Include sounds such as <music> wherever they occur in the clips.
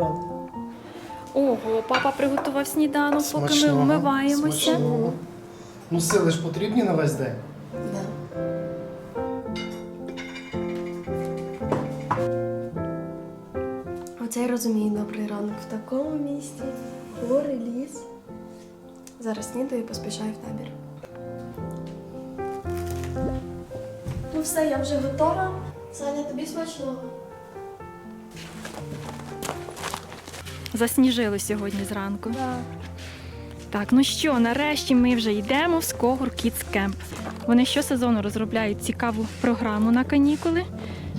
Добрий. Ого, папа приготував сніданок, поки ми Смачного, вмиваємося. смачного. Ну, сили ж потрібні на весь день. Оце я розумію добрий ранок в такому місті. Гори, ліс. Зараз снідаю і поспішаю в табір. Ну все, я вже готова. Саня, тобі смачного. Засніжило сьогодні зранку. Так, ну що, нарешті ми вже йдемо в Скогур Kids Camp. Вони щосезону розробляють цікаву програму на канікули,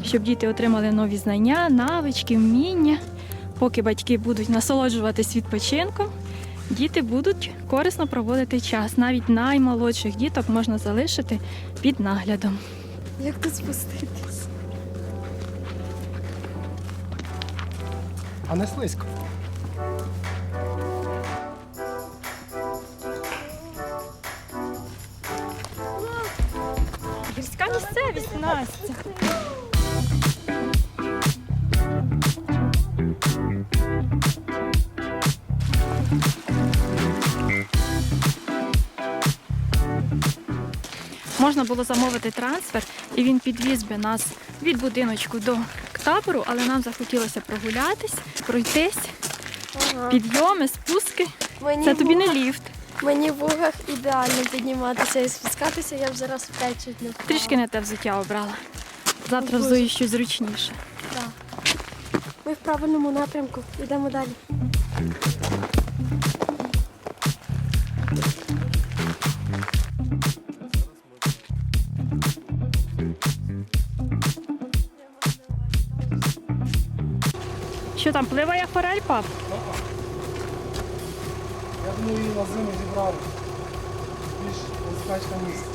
щоб діти отримали нові знання, навички, вміння. Поки батьки будуть насолоджуватись відпочинком, діти будуть корисно проводити час. Навіть наймолодших діток можна залишити під наглядом. Як тут спуститись? А не слизько. Настя. Можна було замовити трансфер, і він підвіз би нас від будиночку до табору, але нам захотілося прогулятись, пройтись, підйоми, спуски. Це тобі не ліфт. Мені в вугах ідеально підніматися і спускатися, я вже раз в п'ять чуть не впала. Трішки не те взуття обрала. Завтра взую щось зручніше. Так. Ми в правильному напрямку. Йдемо далі. Що там, пливає форель, пап? Думаю, її на зиму зібрали. Більш безпечне місце.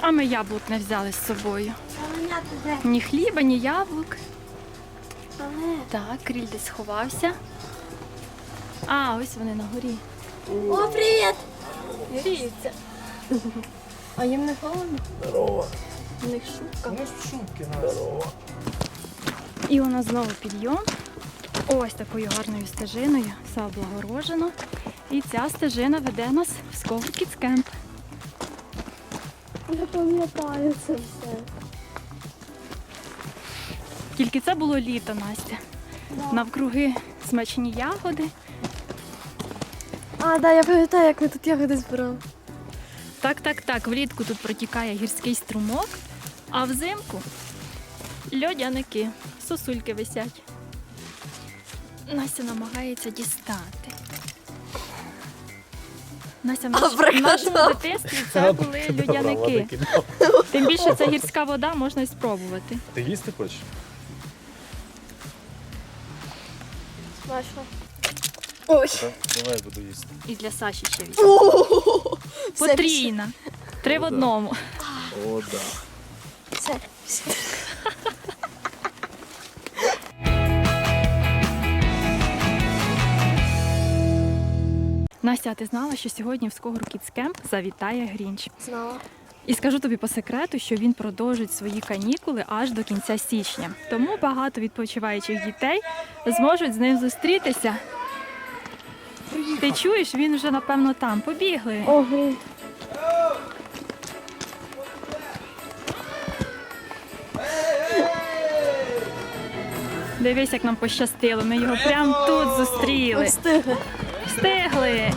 А ми яблук не взяли з собою. Ні хліба, ні яблук. Так, кріль десь сховався. А, ось вони на горі. О, привіт! Гріються. А їм не холодно? Здорово. У них шубка. Ну, ж шубки Здорово. І у нас знову підйом. Ось такою гарною стежиною. Все облагорожено. І ця стежина веде нас в Скогу Camp. Я пам'ятаю це все. Тільки це було літо, Настя. Навкруги смачні ягоди. А, да, я пам'ятаю, як ми тут ягоди збирали. Так, так, так. Влітку тут протікає гірський струмок, а взимку льодяники, сосульки висять. Настя намагається дістати. Настя, в, наш- в нашому дитинстві це були льодяники. Тим більше це гірська вода, можна і спробувати. Ти їсти хочеш? Смачно. Ой. Так, давай я буду їсти. І для Саші ще візьму. <laughs> Потрійна. Три в да. одному. О, да. Настя, а ти знала, що сьогодні в Скогур Kids Camp завітає Грінч? Знала. І скажу тобі по секрету, що він продовжить свої канікули аж до кінця січня. Тому багато відпочиваючих дітей зможуть з ним зустрітися. Ти чуєш, він вже напевно там. Побігли. Ого. Дивись, як нам пощастило. Ми його прямо тут зустріли. Встигли. Встигли.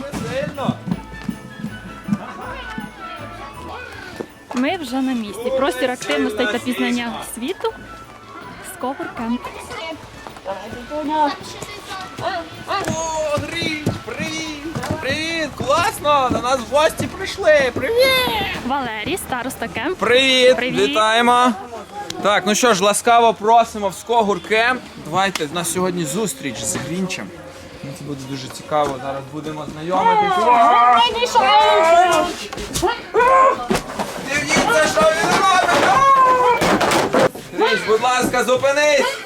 Ми вже на місці. Простір активностей та пізнання світу. Скобор Кемп. О, Гріш, привіт! Привіт! Класно! До нас в гості прийшли! Привіт! Валерій, староста кемп. Привіт! Привіт. Вітаємо! Так, ну що ж, ласкаво просимо в Скогур Кемп. Давайте, в нас сьогодні зустріч з Грінчем. Ну, Це буде дуже цікаво. Зараз будемо знайомитись. Дивіться, що він робить! Грінч, будь ласка, зупинись!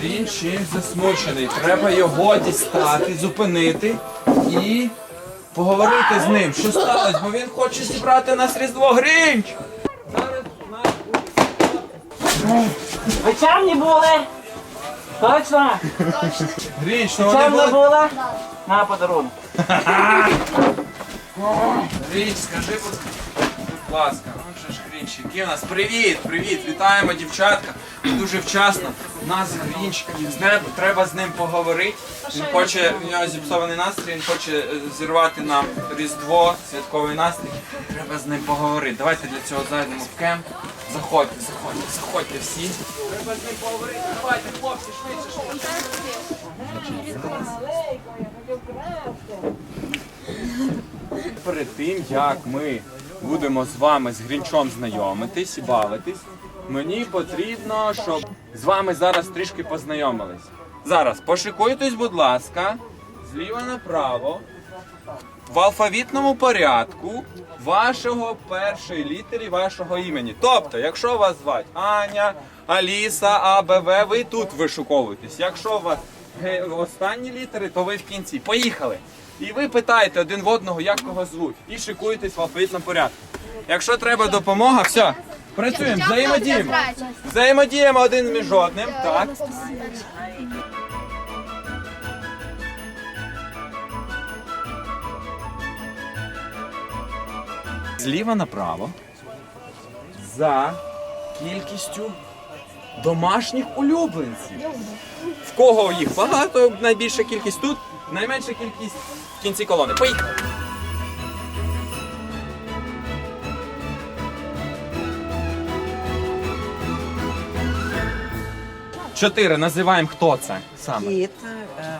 Грінч чимсь засмучений. Треба його дістати, зупинити і поговорити з ним. Що сталося? Бо він хоче зібрати нас Різдво Грінч! У нас були? Точно? Грінч, ну вони Вечерні були. були? На подарунок. Грінч, скажи, будь будь ласка, ну же ж Грінч, який у нас? Привіт, привіт, вітаємо, дівчатка. Дуже вчасно. У нас Грінч, з ним, треба з ним поговорити. Він хоче, у нього зіпсований настрій, він хоче е, зірвати нам Різдво, святковий настрій. Треба з ним поговорити. Давайте для цього зайдемо в кемп. Заходьте, заходьте, заходьте всі. Треба поговорити. Давайте, хлопці, швидше, швидше. Перед тим, як ми будемо з вами з Грінчом знайомитись і бавитись, мені потрібно, щоб з вами зараз трішки познайомились. Зараз пошикуйтесь, будь ласка, зліва направо, в алфавітному порядку вашого першої літери вашого імені. Тобто, якщо вас звати Аня, Аліса, АБВ, ви тут вишуковуєтесь. Якщо у вас останні літери, то ви в кінці. Поїхали. І ви питаєте один в одного, як кого звуть, і шикуєтесь в алфавітному порядку. Якщо треба допомога, все, працюємо, взаємодіємо. Взаємодіємо один між одним. Так. Зліва направо. За кількістю домашніх улюбленців. В кого їх багато, найбільша кількість тут, найменша кількість в кінці колони. Поїхали! Чотири. Називаємо хто це саме. Кіт, е,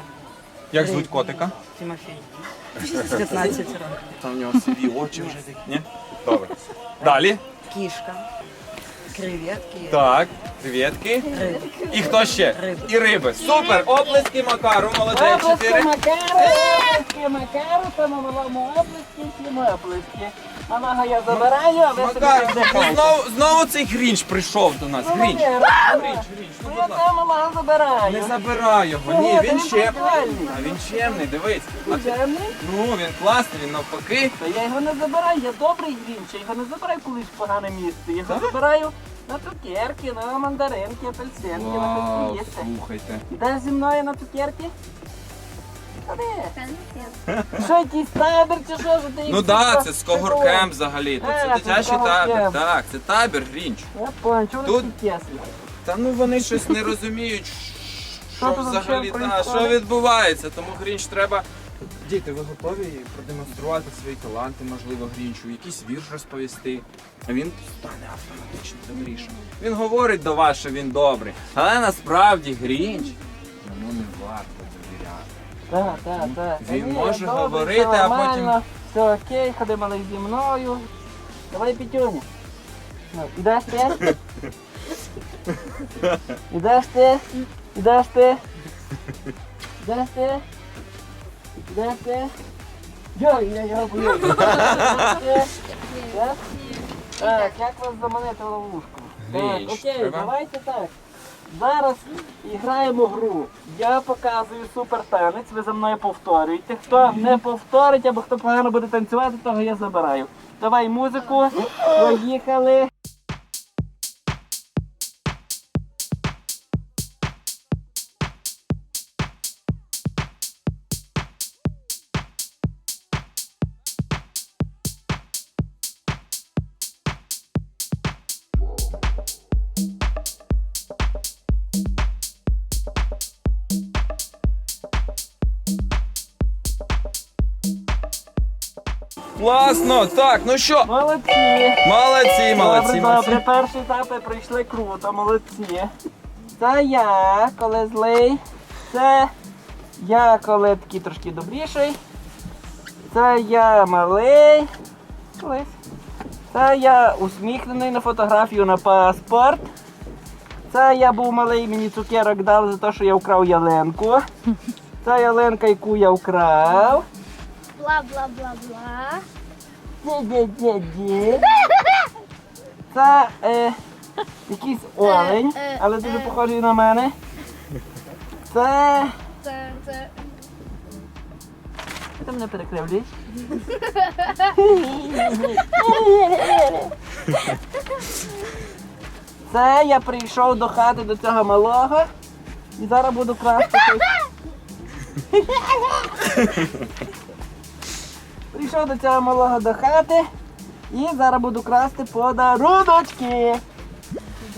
Як звуть котика? Тимофій. 15 років. Там в нього сиві очі вже такі. Ні? Добре. Далі. Кішка. Креветки. Так, креветки. Риби. І хто ще? Риби. І риби. Супер! Оплески Макару, молодець. Чотири. Макару, Макару, тому малому оплески, всім оплески. Малого я забираю, а ви собі Макар, ну, віддихайте. знову, знову цей грінч прийшов до нас. Грінч. Молодець. Грінч, грінч, ну будь Я ласка. там забираю. Не забирай його. Ні, він він А він чемний, дивись. А ти- Чемний? Ну, він класний, він навпаки. Та я його не забираю, я добрий грінч, я його не забираю колись в погане місце. Я його забираю на цукерки, на мандаринки, апельсинки, на Вау, слухайте. Ідеш зі мною на цукерки? Що якийсь табір чи що? Що ти Ну так, це скогуркем взагалі. то Це Е, дитячий табір. Так, це табір Грінч. Я понял, чого Тут- вони такі? Та ну вони щось не розуміють, що тут взагалі взагалі та, що відбувається. Тому Грінч треба. Діти, ви готові продемонструвати свої таланти, можливо, Грінчу, якийсь вірш розповісти. А він стане автоматично добрішим. Він говорить до вас, що він добрий. Але насправді Грінч йому не варто. Так, так, так. Він Ні, може добре, говорити, все а нормально, Все окей, ходи малий зі мною. Давай пітюня. Ну, <laughs> ідеш ти? Ідеш ти? Ідеш ти? Ідеш ти? Ідеш ти? Йой, я його боюсь. Ідеш ти? Так? Так, як вас заманити в ловушку? Так, окей, треба? давайте так. Зараз граємо гру. Я показую супер танець, ви за мною повторюєте. Хто не повторить або хто погано буде танцювати, того я забираю. Давай музику, поїхали. Класно! Так, ну що? Молодці. Молодці, молодці, Добре, молодці. добре, перші етапи пройшли круто, молодці. Це я, коли злий. Це я, коли такий трошки добріший. Це я малий. Колись. Це я усміхнений на фотографію на паспорт. Це я був малий, мені цукерок дали за те, що я вкрав ялинку. Це ялинка, яку я вкрав. Бла-бла-бла-бла. <laughs> Це е, якийсь олень, Е, е, але дуже е. похожий на мене. Це. Це, це. Ти мене перекривлюєш? Це я прийшов до хати до цього малого і зараз буду красти. щось. <laughs> Прийшов до цього малого до хати і зараз буду красти подаруночки.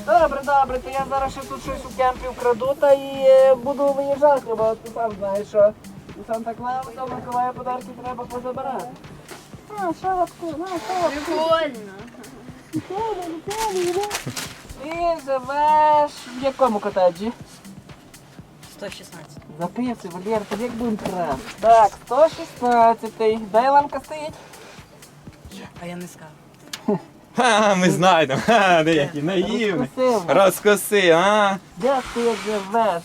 Добре, добре, то я зараз ще тут щось у кемпі вкраду та і е, буду виїжджати, бо ти сам знаєш, що у Санта Клауса Миколая подарки треба позабирати. А, шапку, на шапку. Прикольно. Ти живеш в якому котеджі? 116. Записуй, Валєр, тобі як будемо красти. Так, 116-й. Де Іланка стоїть? А я не скажу. <laughs> Ха, ми знайдемо. Ха, де які наївні. Розкоси, а? Де ти живеш?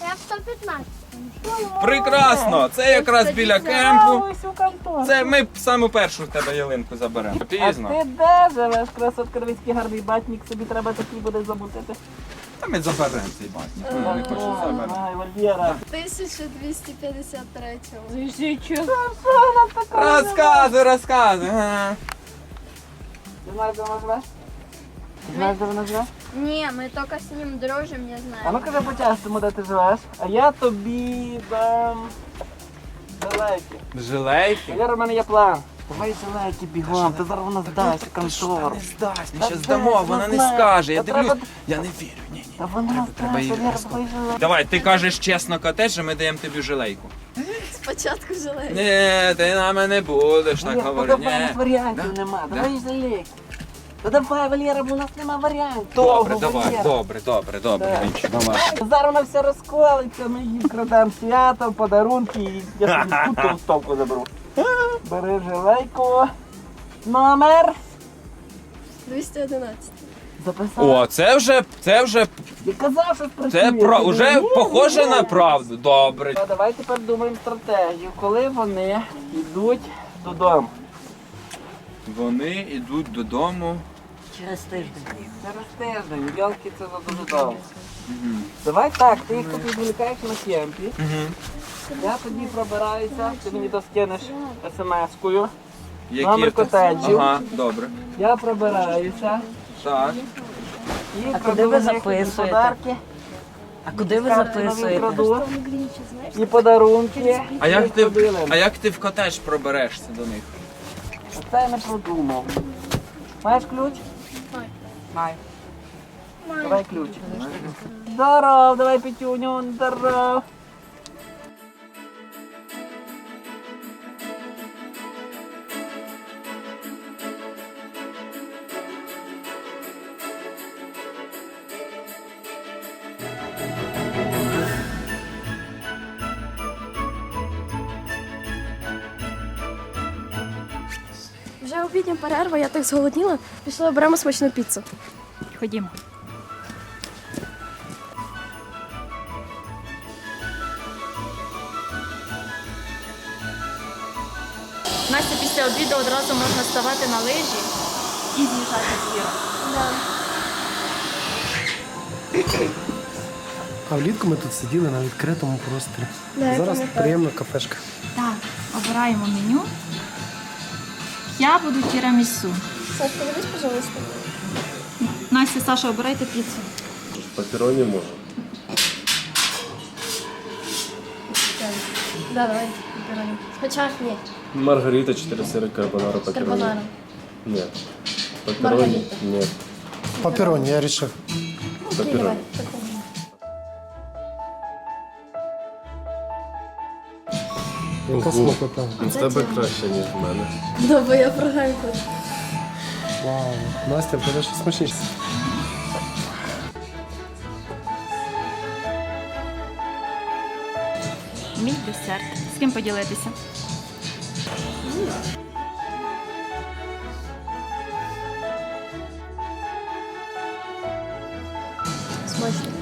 Я в 115. Прекрасно! Це якраз біля кемпу. Ось у конторі. Це ми саму першу в тебе ялинку заберемо. А Пізно. ти де живеш? Красотка, дивись, гарний батник, собі треба такий буде замутити. Та ми заберемо цей батник. Ми не хочемо заберемо. Ай, Валєра. 1253. Розказуй, розказуй. ага. Ти знаєш, де вона живе? Ти знаєш, де вона живе? Не, мы только с ним дружим, не А знаю. ну кажи по-частому, де ти живеш. А я тобі дам далекі. Жилейки? Валера, в мене є план. Давай далекі бігом, ти зараз вона здасть у контору. здасть, ми щас здамо, вона не скаже. Я дивлюсь, Я не вірю, ні, ні. Та вона треба її здасть, Валера, давай ти кажеш чесно котедж, а ми даємо тобі жилейку. Спочатку желаю. Ні, ти на мене будеш так Валера, говорити. давай, у нас варіантів нема. Да. Давай жалейки. Та давай, Валера, бо у нас нема варіантів. Добре, Того, давай, Валера. добре, добре, добре, Да. Грінчик, давай. Зараз вона все розколиться, ми їй вкрадемо свято, подарунки і я <laughs> тобі тут толстовку заберу. Бери жилейку. Номер. 211. Записав. О, це вже, це вже, Я казав, що спрацює. це про, вже ні, похоже ні. на правду. Добре. А давай тепер думаємо стратегію, коли вони йдуть додому. Вони йдуть додому. Через тиждень. Через тиждень, йолки це за дуже довго. Давай так, ти їх тут відволікаєш на кемпі. Я тоді пробираюся, ти мені то скинеш смс-кою. Номер в котеджів. Ага, добре. Я пробираюся Так. і А куди ви записуєте? подарки. А куди ви нові записуєте? краду, і подарунки. А як ти, ходили. а як ти в котедж проберешся до них? Це я не продумав. Маєш ключ? Маю. Давай ключ. Здоров, давай пятюню, здоров. Вже обідня перерва, я так зголодніла. Пішла оберемо смачну піцу. Ходімо. Одразу можна ставати на лижі і з'їжджати з гір. А влітку ми тут сиділи на відкритому просторі. Да, Зараз приємна кафешка. Так, обираємо меню. Я буду тірамісу. Сашка, дивись, пожалуйста. Настя, Саша, обирайте піцу. Папероні може. Да, давай. пепперони. Хоча ні, Маргарита 4 сири карбонара папероні. карбонара. Ні. Папероні? Маргарита. Ні. Папероні, я вирішив. Окей, давай. такого. Яка смакота. В тебе краще, ніж в мене. Бо я програю. Вау. Настя, в тебе щось смачніше. Мій десерт. З ким поділитися? Смачно.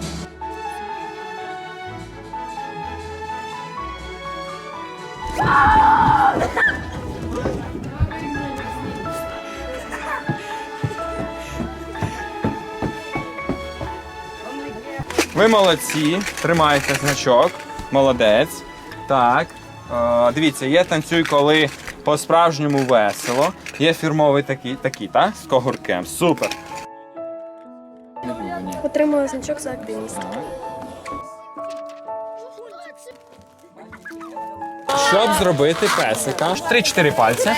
Ви молодці, тримайте значок. Молодець. Так. Дивіться, є танцюй, коли по-справжньому весело. Є фірмовий такий, такий, так? З когуркем. Супер. Отримала значок за активність. Щоб зробити песика, 3-4 пальця.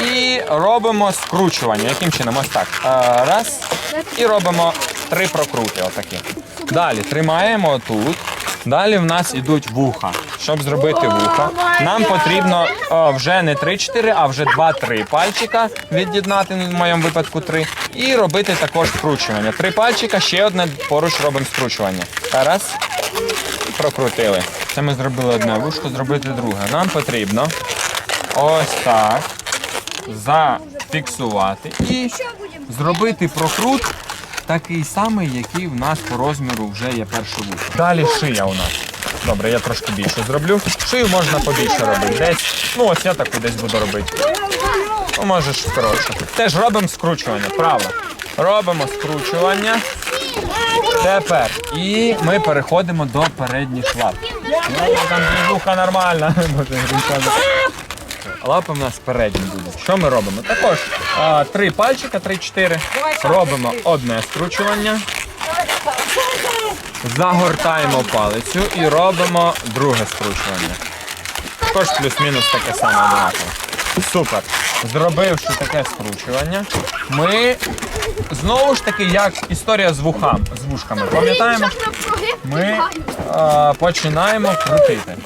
І робимо скручування. Яким чином? Ось так. Раз. І робимо три прокрути. Отакі. Далі тримаємо тут. Далі в нас ідуть вуха. Щоб зробити вуха, нам потрібно о, вже не 3-4, а вже 2-3 пальчика від'єднати, в моєму випадку 3. І робити також скручування. Три пальчика, ще одне поруч робимо скручування. Раз. Прокрутили. Це ми зробили одне вушко, зробити друге. Нам потрібно ось так зафіксувати і зробити прокрут такий самий, який в нас по розміру вже є перше вухо. Далі шия у нас. Добре, я трошки більше зроблю. Шию можна побільше робити. Десь, ну ось я таку десь буду робити. Ну, можеш коротше. Теж робимо скручування, право. Робимо скручування. Тепер. І ми переходимо до передніх лап. Ну, там движуха нормальна. <laughs> Лапи в нас передні будуть. Що ми робимо? Також а, три пальчика, три-чотири. Робимо одне скручування. Загортаємо палицю і робимо друге скручування. Також плюс-мінус таке саме однаково. Супер. Зробивши таке скручування, ми знову ж таки, як історія з вухам, з вушками. Пам'ятаємо, ми а, починаємо крутити.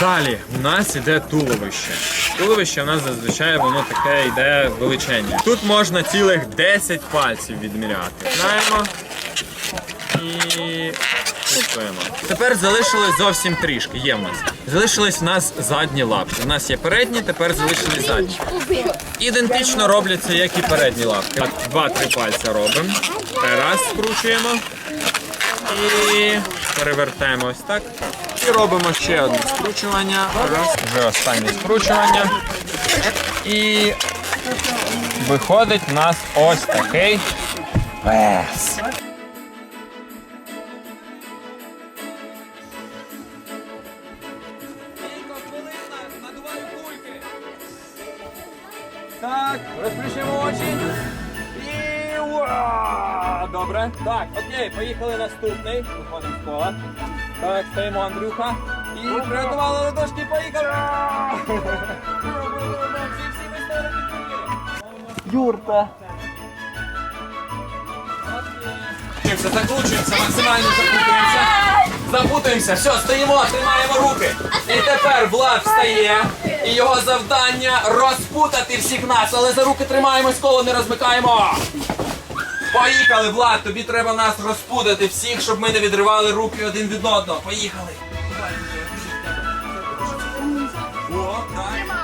Далі в нас іде туловище. Туловище в нас зазвичай воно таке йде величеньке. Тут можна цілих 10 пальців відміряти. Знаємо. І фіксуємо. Тепер залишилось зовсім трішки. Є в нас. Залишились в нас задні лапки. У нас є передні, тепер залишились задні. Ідентично робляться, як і передні лапки. Два-три пальця робимо. Раз скручуємо. І перевертаємо ось так. І робимо ще одне скручування. Раз. Вже останнє скручування. І виходить в нас ось такий пес. Так, розплющимо очі. І уа! Добре. Так, окей, поїхали наступний. Виходимо з кола. Так, стоїмо, Андрюха. І приготували ладошки, поїхали. Юрта. Закручуємося, закручуємося, максимально закручуємося. Запутуємося, все, стоїмо, тримаємо руки. І тепер Влад встає. І його завдання розпутати всіх нас, але за руки тримаємось, коло не розмикаємо. Поїхали, Влад, тобі треба нас розпудити всіх, щоб ми не відривали руки один від одного. Поїхали. О, так.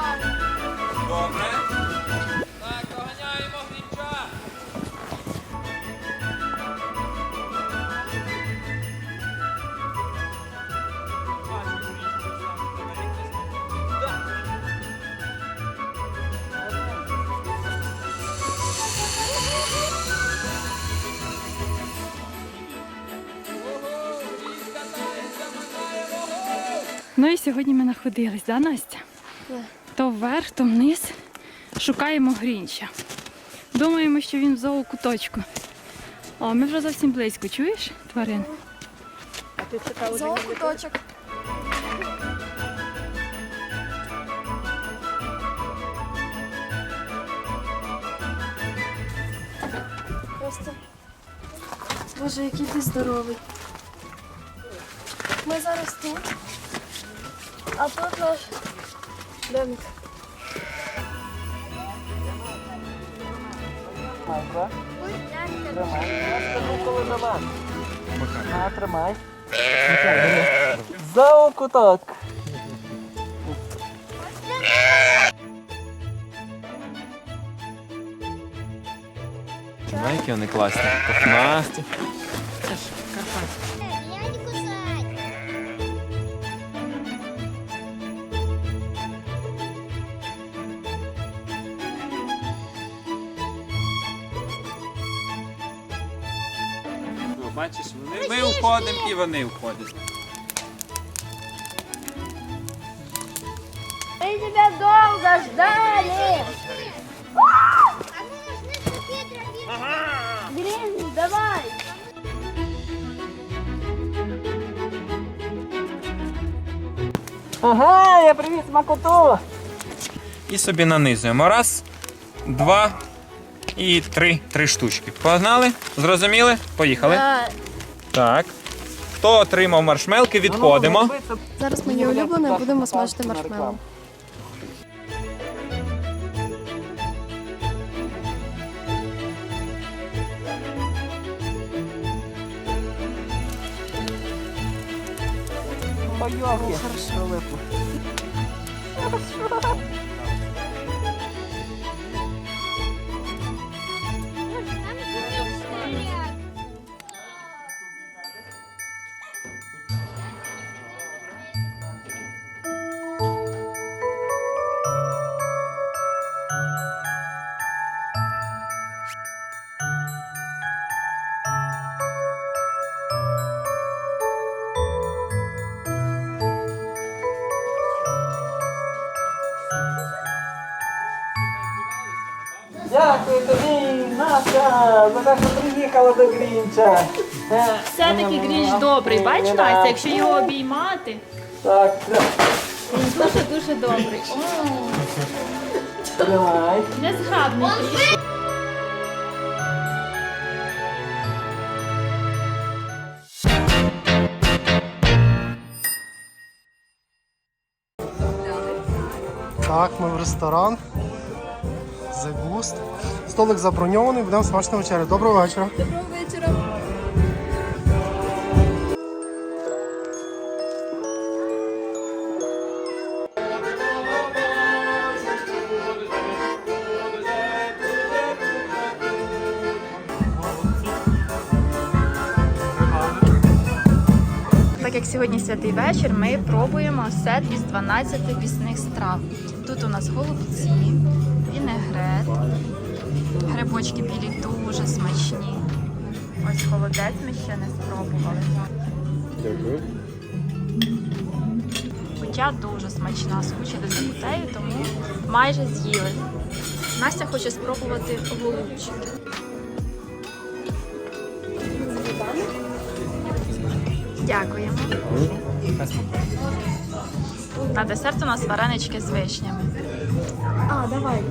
Ну і сьогодні ми знаходились, да, Настя? То вверх, то вниз. Шукаємо Грінча. Думаємо, що він в зоокуточку. О, ми вже зовсім близько, чуєш, тварин? Зоокуточок. Просто. Боже, який ти здоровий. Ми зараз тут. А тут наш домик. Тримай. Ну. До ну, вас. Тримай. Ну. За окуток. Знаєте, вони класні. Пухнасті. Бачиш, вони, ми уходимо і вони уходять. Мы тебя долго ждали. А мы нужны сухие тропинки. Грин, давай. Ага, я привіз макоту. І собі нанизуємо. Раз, два і три. Три штучки. Погнали? Зрозуміли? Поїхали. Так. Хто отримав маршмелки, відходимо. Зараз моє улюблене будемо смажити маршмеллоу. Бойовки. <laughs> <laughs> Дякую тобі, Настя, за те, що приїхала до Грінча. Е, Все-таки Грінч добрий. Бач, Да. Настя, якщо його обіймати, Так, він дуже-дуже добрий. Тримай. незграбний Грінч. Так, ми в ресторан. The Gust. Столик заброньований, будемо смачно вечеря. Доброго вечора. Доброго вечора. Так як сьогодні святий вечір, ми пробуємо сет із 12 пісних страв. Тут у нас голубці, вінегрет, грибочки білі дуже смачні. Ось холодець ми ще не спробували. Дякую. Кутя дуже смачна, скучили за кутею, тому майже з'їли. Настя хоче спробувати голубчики. Дякуємо. На десерт у нас варенички з вишнями. А, давай.